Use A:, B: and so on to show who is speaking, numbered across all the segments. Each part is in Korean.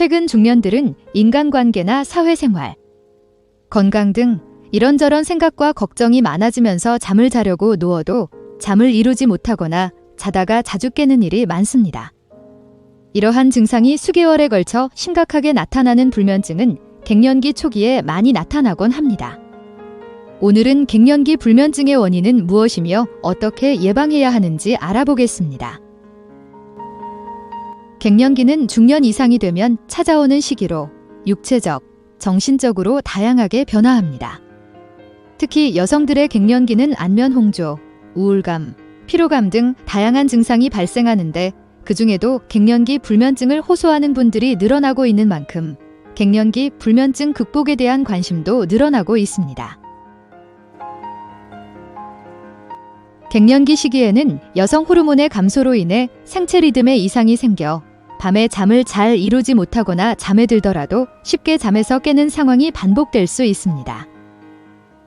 A: 최근 중년들은 인간관계나 사회생활, 건강 등 이런저런 생각과 걱정이 많아지면서 잠을 자려고 누워도 잠을 이루지 못하거나 자다가 자주 깨는 일이 많습니다. 이러한 증상이 수개월에 걸쳐 심각하게 나타나는 불면증은 갱년기 초기에 많이 나타나곤 합니다. 오늘은 갱년기 불면증의 원인은 무엇이며 어떻게 예방해야 하는지 알아보겠습니다. 갱년기는 중년 이상이 되면 찾아오는 시기로 육체적, 정신적으로 다양하게 변화합니다. 특히 여성들의 갱년기는 안면 홍조, 우울감, 피로감 등 다양한 증상이 발생하는데 그 중에도 갱년기 불면증을 호소하는 분들이 늘어나고 있는 만큼 갱년기 불면증 극복에 대한 관심도 늘어나고 있습니다. 갱년기 시기에는 여성 호르몬의 감소로 인해 생체 리듬에 이상이 생겨 밤에 잠을 잘 이루지 못하거나 잠에 들더라도 쉽게 잠에서 깨는 상황이 반복될 수 있습니다.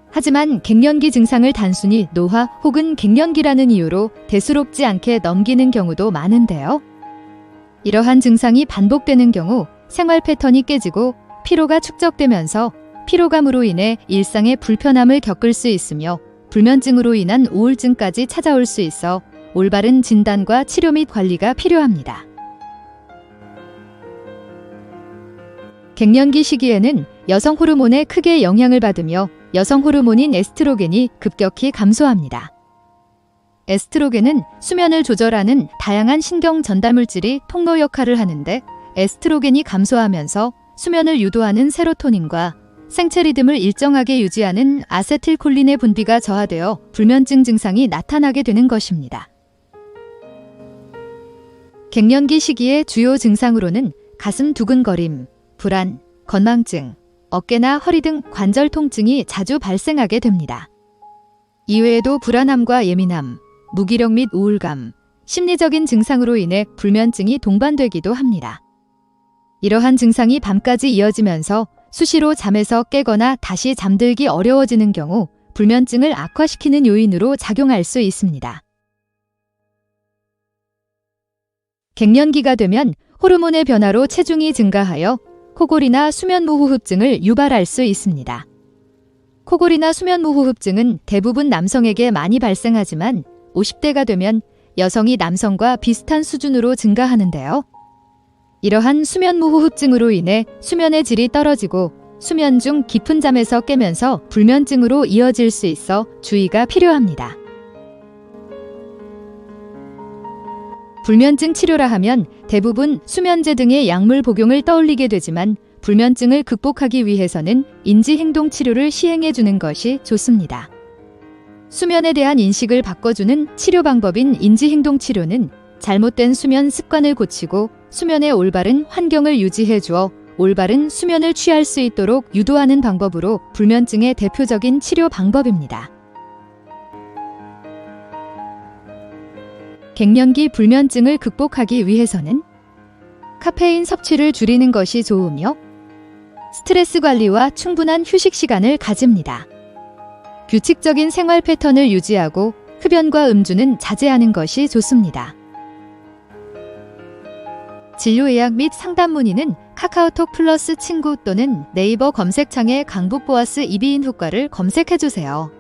A: 하지만 갱년기 증상을 단순히 노화 혹은 갱년기라는 이유로 대수롭지 않게 넘기는 경우도 많은데요. 이러한 증상이 반복되는 경우 생활 패턴이 깨지고 피로가 축적되면서 피로감으로 인해 일상의 불편함을 겪을 수 있으며 불면증으로 인한 우울증까지 찾아올 수 있어 올바른 진단과 치료 및 관리가 필요합니다. 갱년기 시기에는 여성 호르몬에 크게 영향을 받으며 여성 호르몬인 에스트로겐이 급격히 감소합니다. 에스트로겐은 수면을 조절하는 다양한 신경 전달 물질이 통로 역할을 하는데 에스트로겐이 감소하면서 수면을 유도하는 세로토닌과 생체 리듬을 일정하게 유지하는 아세틸콜린의 분비가 저하되어 불면증 증상이 나타나게 되는 것입니다. 갱년기 시기의 주요 증상으로는 가슴 두근거림, 불안, 건망증, 어깨나 허리 등 관절 통증이 자주 발생하게 됩니다. 이외에도 불안함과 예민함, 무기력 및 우울감, 심리적인 증상으로 인해 불면증이 동반되기도 합니다. 이러한 증상이 밤까지 이어지면서 수시로 잠에서 깨거나 다시 잠들기 어려워지는 경우 불면증을 악화시키는 요인으로 작용할 수 있습니다. 갱년기가 되면 호르몬의 변화로 체중이 증가하여 코골이나 수면무호흡증을 유발할 수 있습니다. 코골이나 수면무호흡증은 대부분 남성에게 많이 발생하지만 50대가 되면 여성이 남성과 비슷한 수준으로 증가하는데요. 이러한 수면무호흡증으로 인해 수면의 질이 떨어지고 수면 중 깊은 잠에서 깨면서 불면증으로 이어질 수 있어 주의가 필요합니다. 불면증 치료라 하면 대부분 수면제 등의 약물 복용을 떠올리게 되지만 불면증을 극복하기 위해서는 인지행동 치료를 시행해 주는 것이 좋습니다. 수면에 대한 인식을 바꿔주는 치료 방법인 인지행동 치료는 잘못된 수면 습관을 고치고 수면의 올바른 환경을 유지해 주어 올바른 수면을 취할 수 있도록 유도하는 방법으로 불면증의 대표적인 치료 방법입니다. 갱년기 불면증을 극복하기 위해서는 카페인 섭취를 줄이는 것이 좋으며 스트레스 관리와 충분한 휴식 시간을 가집니다. 규칙적인 생활 패턴을 유지하고 흡연과 음주는 자제하는 것이 좋습니다. 진료 예약 및 상담 문의는 카카오톡 플러스 친구 또는 네이버 검색창에 강북보아스 이비인 후과를 검색해 주세요.